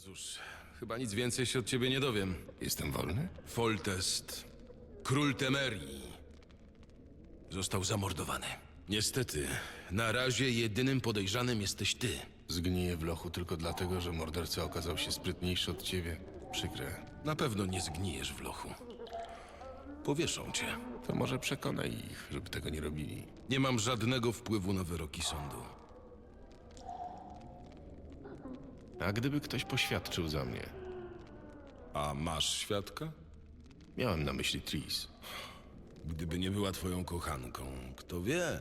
No cóż, chyba nic więcej się od ciebie nie dowiem. Jestem wolny? Foltest, król Temerii, został zamordowany. Niestety, na razie jedynym podejrzanym jesteś ty. Zgniję w lochu tylko dlatego, że morderca okazał się sprytniejszy od ciebie. Przykre. Na pewno nie zgnijesz w lochu. Powieszą cię. To może przekonaj ich, żeby tego nie robili. Nie mam żadnego wpływu na wyroki sądu. A gdyby ktoś poświadczył za mnie? A masz świadka? Miałem na myśli Tris. Gdyby nie była twoją kochanką, kto wie,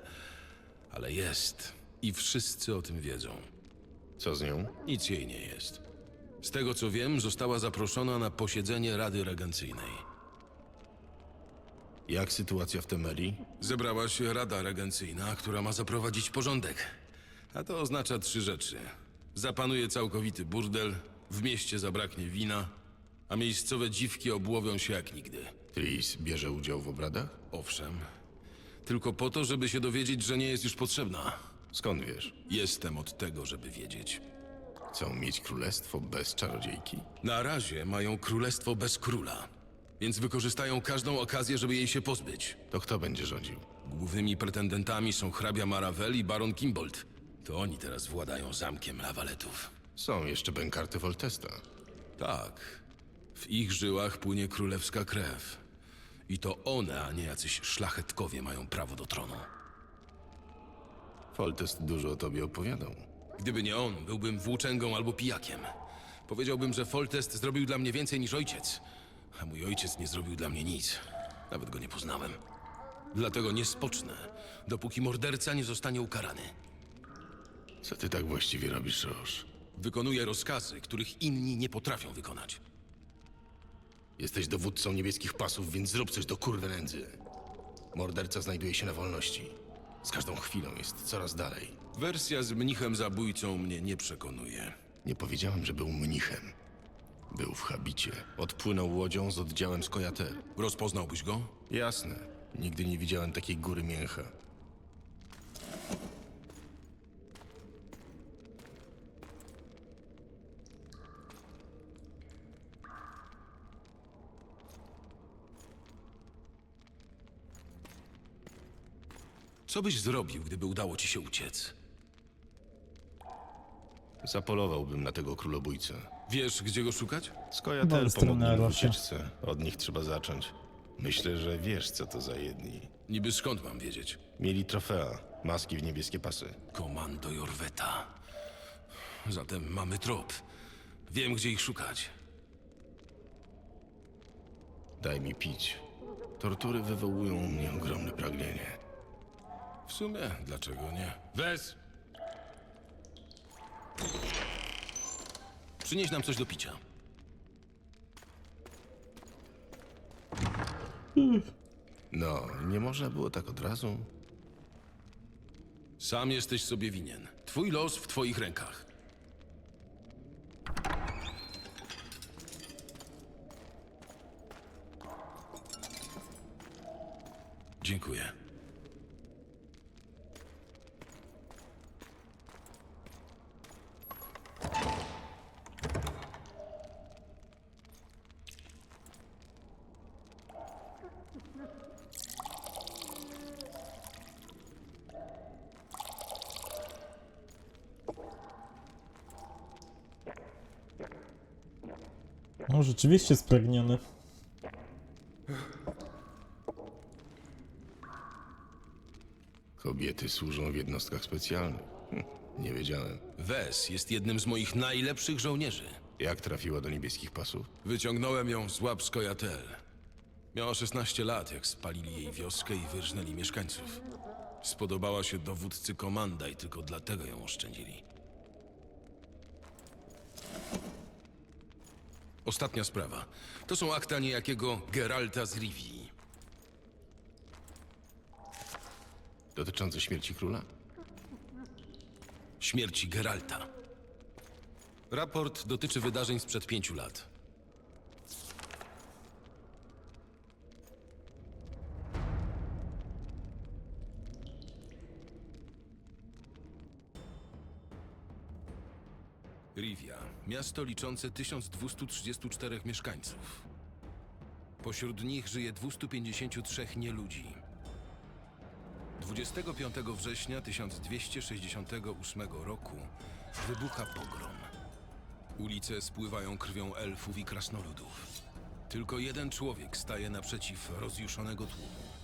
ale jest. I wszyscy o tym wiedzą. Co z nią? Nic jej nie jest. Z tego co wiem, została zaproszona na posiedzenie Rady Regencyjnej. Jak sytuacja w Temerii? Zebrała się Rada Regencyjna, która ma zaprowadzić porządek. A to oznacza trzy rzeczy. Zapanuje całkowity burdel, w mieście zabraknie wina, a miejscowe dziwki obłowią się jak nigdy. Tris bierze udział w obradach? Owszem, tylko po to, żeby się dowiedzieć, że nie jest już potrzebna. Skąd wiesz? Jestem od tego, żeby wiedzieć. Chcą mieć królestwo bez czarodziejki? Na razie mają królestwo bez króla, więc wykorzystają każdą okazję, żeby jej się pozbyć. To kto będzie rządził? Głównymi pretendentami są hrabia Maravel i baron Kimbold. To oni teraz władają zamkiem lawaletów. Są jeszcze bękarty Voltesta. Tak, w ich żyłach płynie królewska krew. I to one, a nie jacyś szlachetkowie mają prawo do tronu. Voltest dużo o tobie opowiadał. Gdyby nie on, byłbym włóczęgą albo pijakiem. Powiedziałbym, że Foltest zrobił dla mnie więcej niż ojciec, a mój ojciec nie zrobił dla mnie nic. Nawet go nie poznałem. Dlatego nie spocznę, dopóki morderca nie zostanie ukarany. Co ty tak właściwie robisz, Roż? Wykonuję rozkazy, których inni nie potrafią wykonać. Jesteś dowódcą niebieskich pasów, więc zrób coś do kurwy nędzy. Morderca znajduje się na wolności. Z każdą chwilą jest coraz dalej. Wersja z mnichem zabójcą mnie nie przekonuje. Nie powiedziałem, że był mnichem. Był w habicie. Odpłynął łodzią z oddziałem z Kojater. Rozpoznałbyś go? Jasne. Nigdy nie widziałem takiej góry mięcha. Co byś zrobił, gdyby udało ci się uciec? Zapolowałbym na tego królobójcę. Wiesz, gdzie go szukać? Dobry stronę pomogli w ucieczce. Od nich trzeba zacząć. Myślę, że wiesz, co to za jedni. Niby skąd mam wiedzieć? Mieli trofea, maski w niebieskie pasy. Komando Jorweta. Zatem mamy trop. Wiem, gdzie ich szukać. Daj mi pić. Tortury wywołują u mnie ogromne pragnienie. W sumie, dlaczego nie? Wes! Przynieś nam coś do picia. No, nie można było tak od razu? Sam jesteś sobie winien. Twój los w twoich rękach. Dziękuję. No rzeczywiście spragniony. Kobiety służą w jednostkach specjalnych. Hm, nie wiedziałem. Wes jest jednym z moich najlepszych żołnierzy. Jak trafiła do niebieskich pasów? Wyciągnąłem ją z łap Skojatel. Miała 16 lat, jak spalili jej wioskę i wyrżnęli mieszkańców. Spodobała się dowódcy komanda i tylko dlatego ją oszczędzili. Ostatnia sprawa. To są akta niejakiego Geralta z Rivii. Dotyczące śmierci króla? Śmierci Geralta. Raport dotyczy wydarzeń sprzed pięciu lat. Miasto liczące 1234 mieszkańców. Pośród nich żyje 253 nieludzi. 25 września 1268 roku wybucha pogrom. Ulice spływają krwią elfów i krasnoludów. Tylko jeden człowiek staje naprzeciw rozjuszonego tłumu.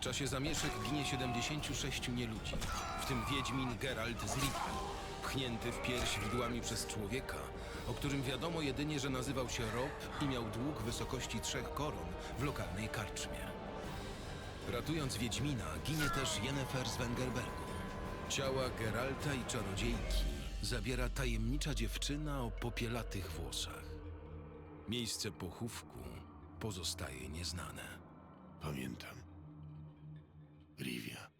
W czasie zamieszek ginie 76 nieludzi, w tym Wiedźmin Geralt z Rivii, pchnięty w pierś widłami przez człowieka, o którym wiadomo jedynie, że nazywał się Rob i miał dług wysokości trzech koron w lokalnej karczmie. Ratując Wiedźmina, ginie też Yennefer z Wengerbergu. Ciała Geralta i czarodziejki zabiera tajemnicza dziewczyna o popielatych włosach. Miejsce pochówku pozostaje nieznane. Pamiętam. Rivia.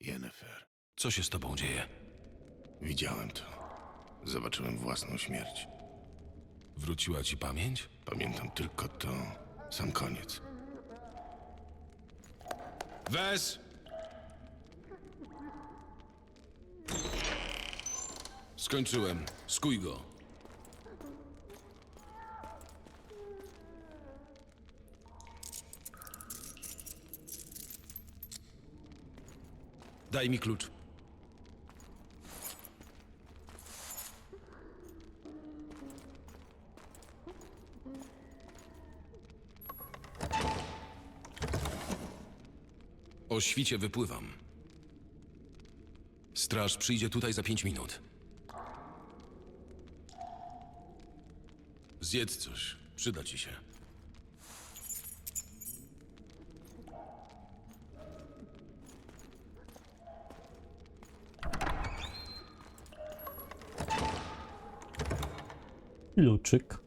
Yennefer. Co się z tobą dzieje? Widziałem to. Zobaczyłem własną śmierć. Wróciła ci pamięć? Pamiętam tylko to. Sam koniec. Wes! Skończyłem. Skuj go. Daj mi klucz. O świcie wypływam. Straż przyjdzie tutaj za pięć minut. Zjedz coś. Przyda ci się. Kluczyk.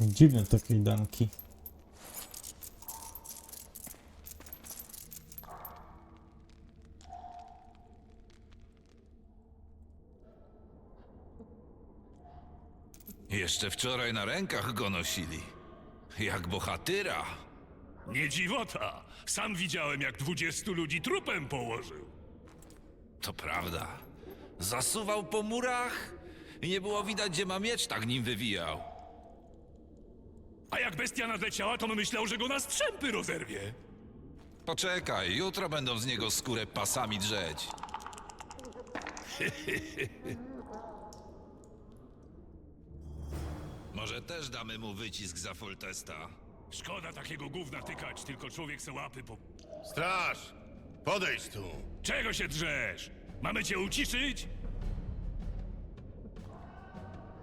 Dziwne te kajdanki. Jeszcze wczoraj na rękach go nosili. Jak bohatyra. Nie dziwota. Sam widziałem, jak dwudziestu ludzi trupem położył. To prawda. Zasuwał po murach i nie było widać, gdzie ma miecz, tak nim wywijał. A jak bestia nadleciała, to myślał, że go na strzępy rozerwie. Poczekaj, jutro będą z niego skórę pasami drzeć. Może też damy mu wycisk za Foltesta. Szkoda takiego gówna tykać, tylko człowiek se łapy po... Straż! Podejdź tu! Czego się drzesz? Mamy cię uciszyć?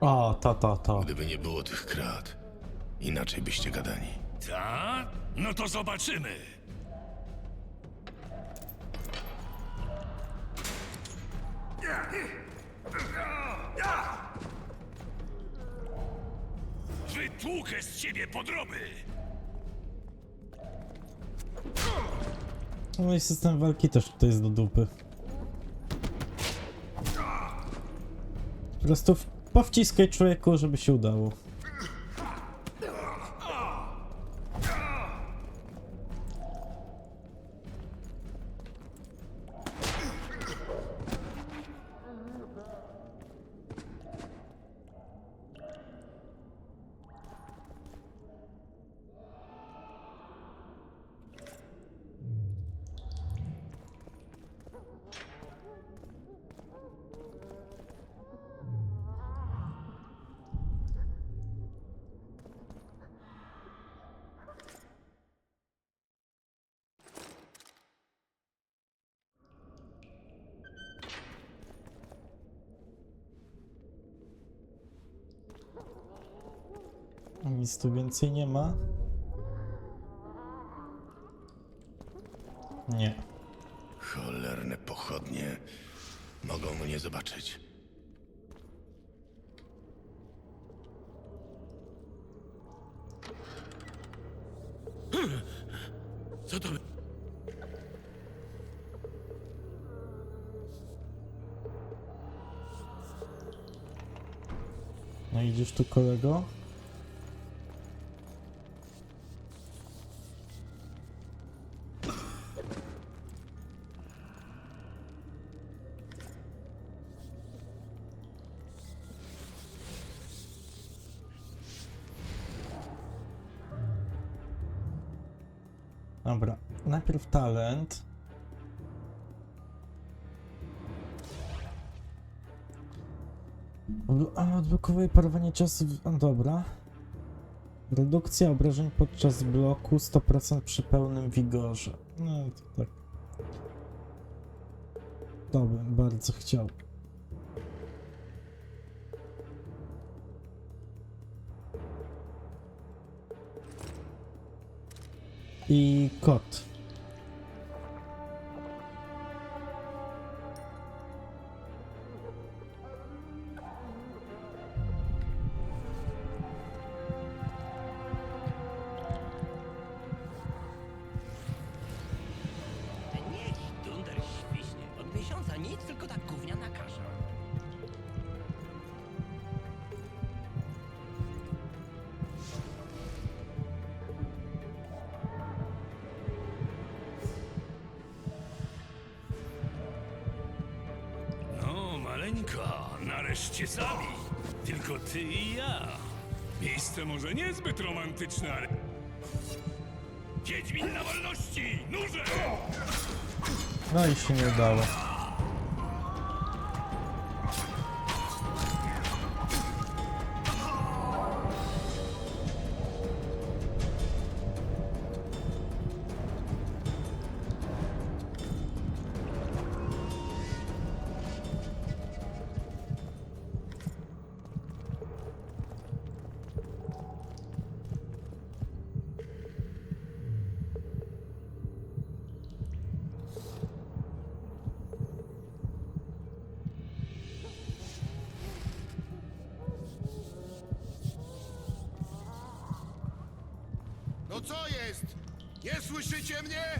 A, ta, ta, ta. Gdyby nie było tych krat, inaczej byście gadali. Ta? No to zobaczymy. Wytłukę z ciebie podroby! No i system walki też tutaj jest do dupy. Po prostu powciskaj człowieku, żeby się udało. Nic tu więcej nie ma. Nie. Cholerne pochodnie. Mogą mnie zobaczyć. Co to? No idziesz tu kolego? Dobra, najpierw talent. A, odblokowuje parowanie czasu. W... Dobra. Redukcja obrażeń podczas bloku 100% przy pełnym wigorze. No to tak. To bym bardzo chciał. I kot. Sami. Tylko ty i ja. Miejsce może niezbyt romantyczne, ale... Wiedźmin na wolności! Nurze! No i się nie udało. Co jest? Nie słyszycie mnie?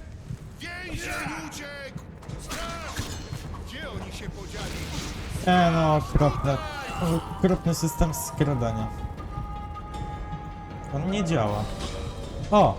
Więzień uciekł! Straż! Gdzie oni się podzieli? E no, okropne. Okropny system skradania. On nie działa. O!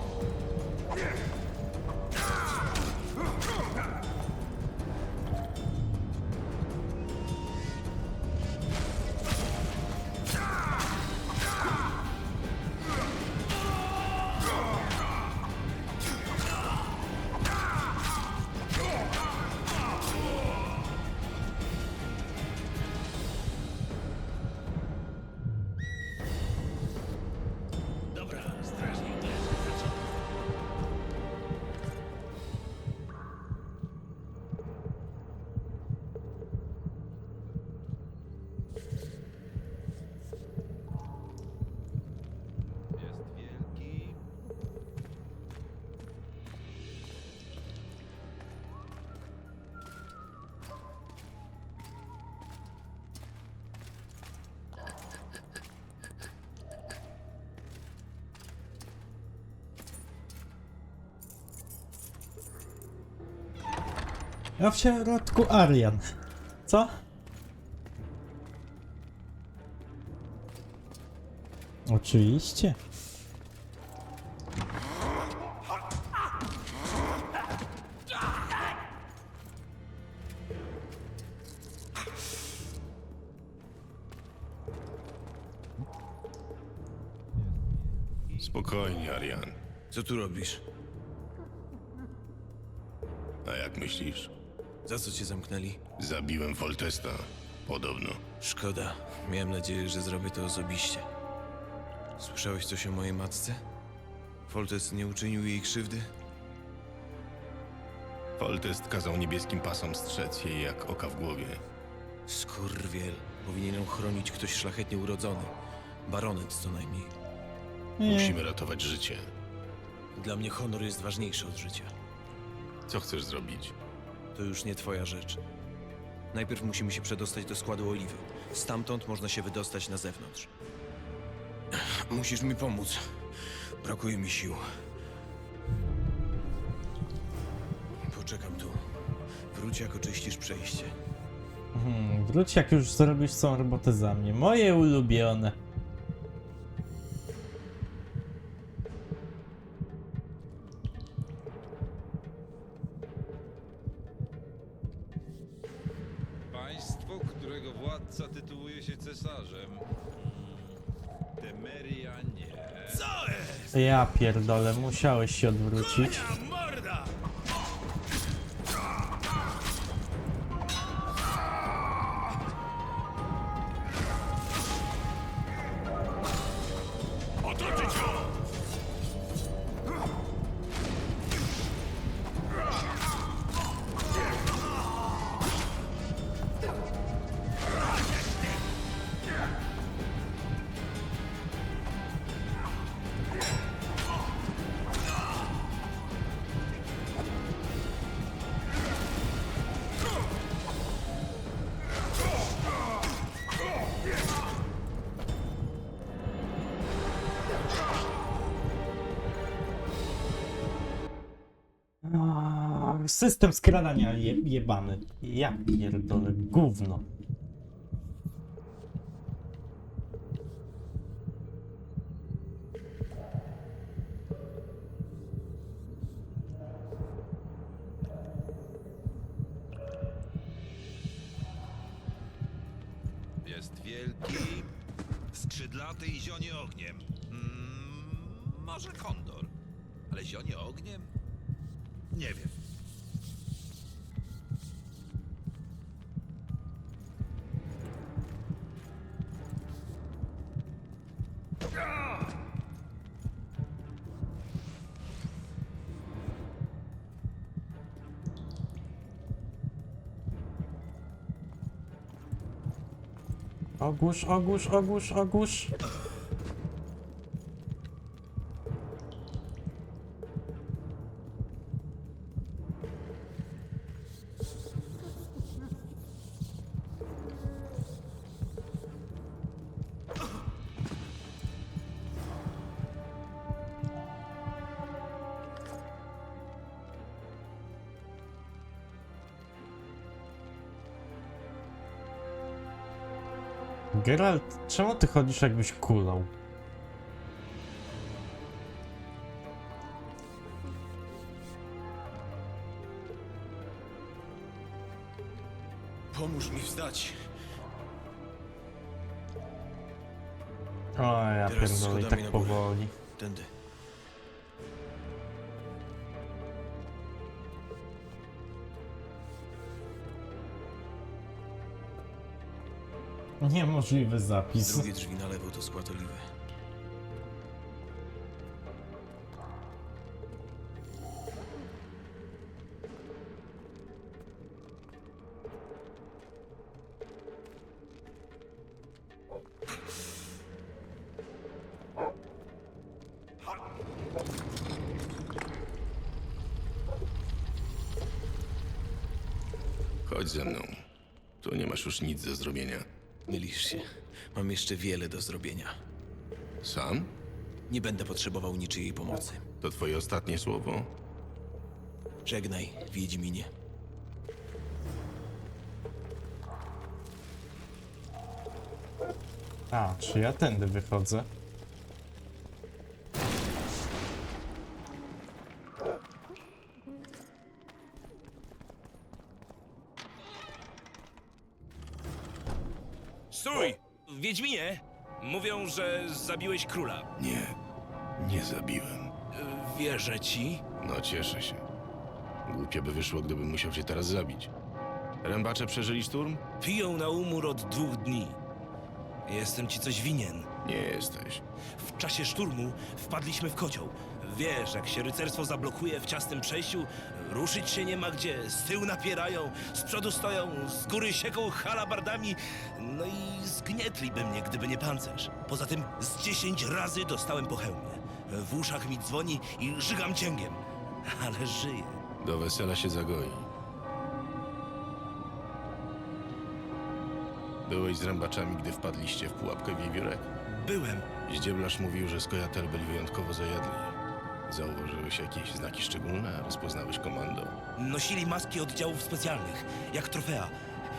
A w środku Arian. Co? Oczywiście. Spokojnie, Arian. Co tu robisz? A jak myślisz? Za co cię zamknęli? Zabiłem Foltesta. Podobno. Szkoda. Miałem nadzieję, że zrobię to osobiście. Słyszałeś coś o mojej matce? Foltes nie uczynił jej krzywdy? Foltest kazał niebieskim pasom strzec jej jak oka w głowie. Skurwiel. Powinien ją chronić ktoś szlachetnie urodzony. Baronet co najmniej. Nie. Musimy ratować życie. Dla mnie honor jest ważniejszy od życia. Co chcesz zrobić? To już nie twoja rzecz. Najpierw musimy się przedostać do składu oliwy. Stamtąd można się wydostać na zewnątrz. Musisz mi pomóc. Brakuje mi sił. Poczekam tu. Wróć, jak oczyścisz przejście. Hmm, wróć jak już zrobisz całą robotę za mnie. Moje ulubione. Ja pierdolę, musiałeś się odwrócić. System skradania je, jebany. Ja pierdolę, gówno. Jest wielki, skrzydlaty i zionie ogniem. Mm, może kondor, ale zionie ogniem? Nie wiem. Ogłusz, ogłusz, ogłusz, ogłusz. Geralt, czemu ty chodzisz jakbyś kulał? Niemożliwy zapis. Drugie drzwi na lewo to skład oliwy. Chodź ze mną. Tu nie masz już nic do zrobienia. Mylisz się. Mam jeszcze wiele do zrobienia. Sam? Nie będę potrzebował niczyjej pomocy. To twoje ostatnie słowo? Żegnaj, Wiedźminie. A, czy ja tędy wychodzę? Wiedźminie! Mówią, że zabiłeś króla. Nie. Nie zabiłem. Wierzę ci. No, cieszę się. Głupio by wyszło, gdybym musiał cię teraz zabić. Rębacze przeżyli szturm? Piją na umór od dwóch dni. Jestem ci coś winien. Nie jesteś. W czasie szturmu wpadliśmy w kocioł. Wiesz, jak się rycerstwo zablokuje w ciasnym przejściu, ruszyć się nie ma gdzie, z tyłu napierają, z przodu stoją, z góry sieką halabardami, no i zgnietliby mnie, gdyby nie pancerz. Poza tym z dziesięć razy dostałem po hełmie. W uszach mi dzwoni i żygam cięgiem, ale żyję. Do wesela się zagoi. Byłeś z rębaczami, gdy wpadliście w pułapkę wiewiórek? Byłem. Zdzieblarz mówił, że skojatel byli wyjątkowo zajadli. Zauważyłeś jakieś znaki szczególne? Rozpoznałeś komando? Nosili maski oddziałów specjalnych, jak trofea.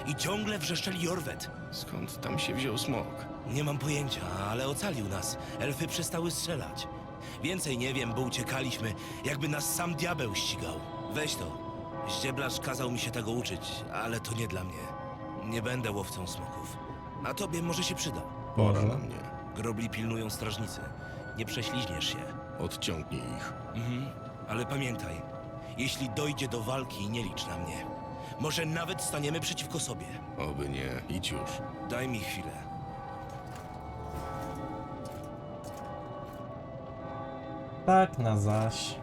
I ciągle wrzeszczeli Jorwet. Skąd tam się wziął smok? Nie mam pojęcia, ale ocalił nas. Elfy przestały strzelać. Więcej nie wiem, bo uciekaliśmy, jakby nas sam diabeł ścigał. Weź to. Ździeblarz kazał mi się tego uczyć, ale to nie dla mnie. Nie będę łowcą smoków. A tobie może się przyda. Pora na mnie. Grobli pilnują strażnicy. Nie prześliźniesz się. Odciągnij ich. Mhm. Ale pamiętaj, jeśli dojdzie do walki, nie licz na mnie. Może nawet staniemy przeciwko sobie. Oby nie. Idź już. Daj mi chwilę. Tak na zaś.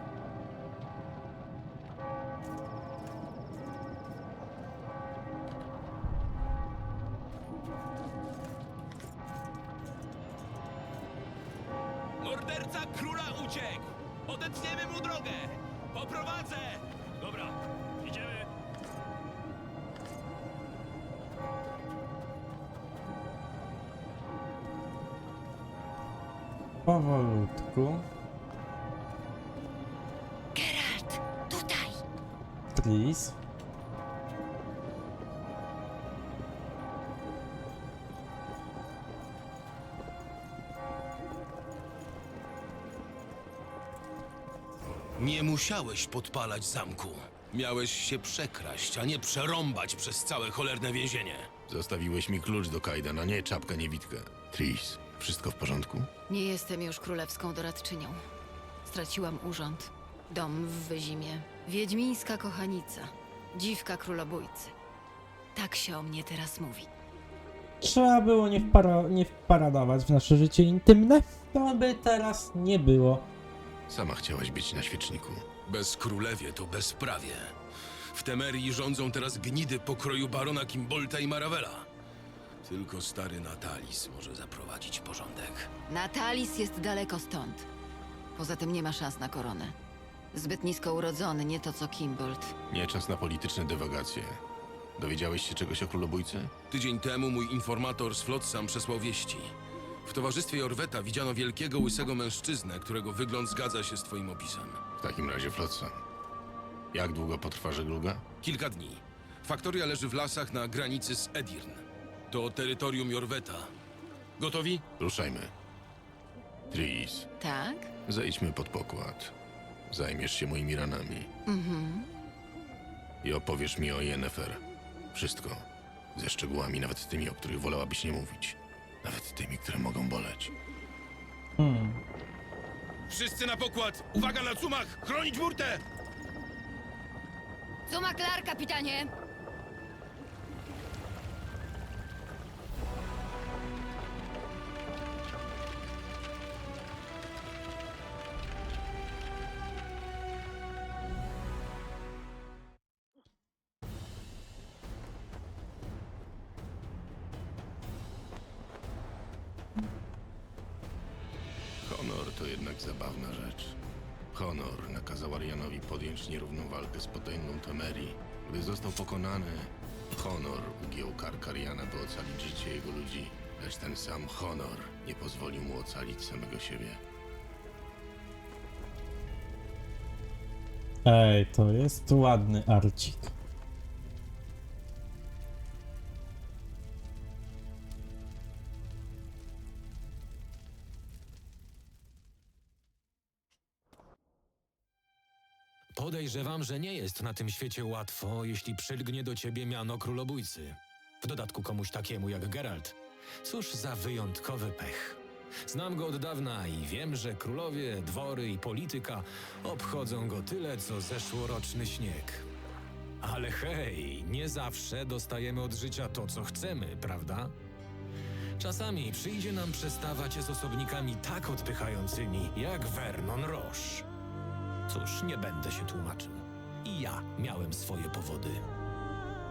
Tris. Nie musiałeś podpalać zamku. Miałeś się przekraść, a nie przerąbać przez całe cholerne więzienie. Zostawiłeś mi klucz do Kajdana, nie czapkę niewidkę. Tris, wszystko w porządku? Nie jestem już królewską doradczynią. Straciłam urząd, dom w Wyzimie, wiedźmińska kochanica, dziwka królobójcy. Tak się o mnie teraz mówi. Trzeba było nie, wpara, nie wparadować w nasze życie intymne, to by teraz nie było. Sama chciałaś być na świeczniku. Bez królewie to bezprawie. W Temerii rządzą teraz gnidy pokroju barona Kimbolta i Maravela. Tylko stary Natalis może zaprowadzić porządek. Natalis jest daleko stąd. Poza tym nie ma szans na koronę. Zbyt nisko urodzony, nie to co Kimbold. Nie czas na polityczne dywagacje. Dowiedziałeś się czegoś o królobójcy? Tydzień temu mój informator z Flotsam przesłał wieści. W towarzystwie Jorweta widziano wielkiego, łysego mężczyznę, którego wygląd zgadza się z twoim opisem. W takim razie Flotsam. Jak długo potrwa żegluga? Kilka dni. Faktoria leży w lasach na granicy z Edirn. To terytorium Jorweta. Gotowi? Ruszajmy. Tris, Tak? zejdźmy pod pokład. Zajmiesz się moimi ranami. Mhm. I opowiesz mi o Yennefer. Wszystko. Ze szczegółami, nawet tymi, o których wolałabyś nie mówić. Nawet tymi, które mogą boleć. Hmm. Wszyscy na pokład! Uwaga na cumach! Chronić burtę! Suma klar, kapitanie! Honor ugiął kark Ariana, by ocalić życie jego ludzi. Lecz ten sam Honor nie pozwolił mu ocalić samego siebie. Ej, to jest ładny arcik. Podejrzewam, że nie jest na tym świecie łatwo, jeśli przylgnie do ciebie miano królobójcy. W dodatku komuś takiemu jak Geralt. Cóż za wyjątkowy pech. Znam go od dawna i wiem, że królowie, dwory i polityka obchodzą go tyle, co zeszłoroczny śnieg. Ale hej, nie zawsze dostajemy od życia to, co chcemy, prawda? Czasami przyjdzie nam przestawać z osobnikami tak odpychającymi, jak Vernon Roche. Cóż, nie będę się tłumaczył. I ja miałem swoje powody.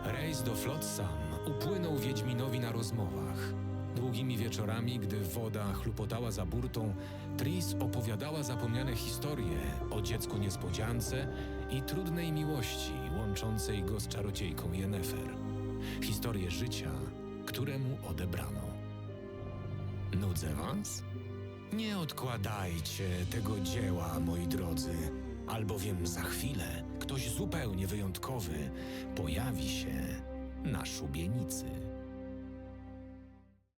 Rejs do Flotsam upłynął Wiedźminowi na rozmowach. Długimi wieczorami, gdy woda chlupotała za burtą, Tris opowiadała zapomniane historie o dziecku niespodziance i trudnej miłości łączącej go z czarodziejką Yennefer. Historie życia, któremu odebrano. Nudzę was? Nie odkładajcie tego dzieła, moi drodzy, albowiem za chwilę ktoś zupełnie wyjątkowy pojawi się na szubienicy.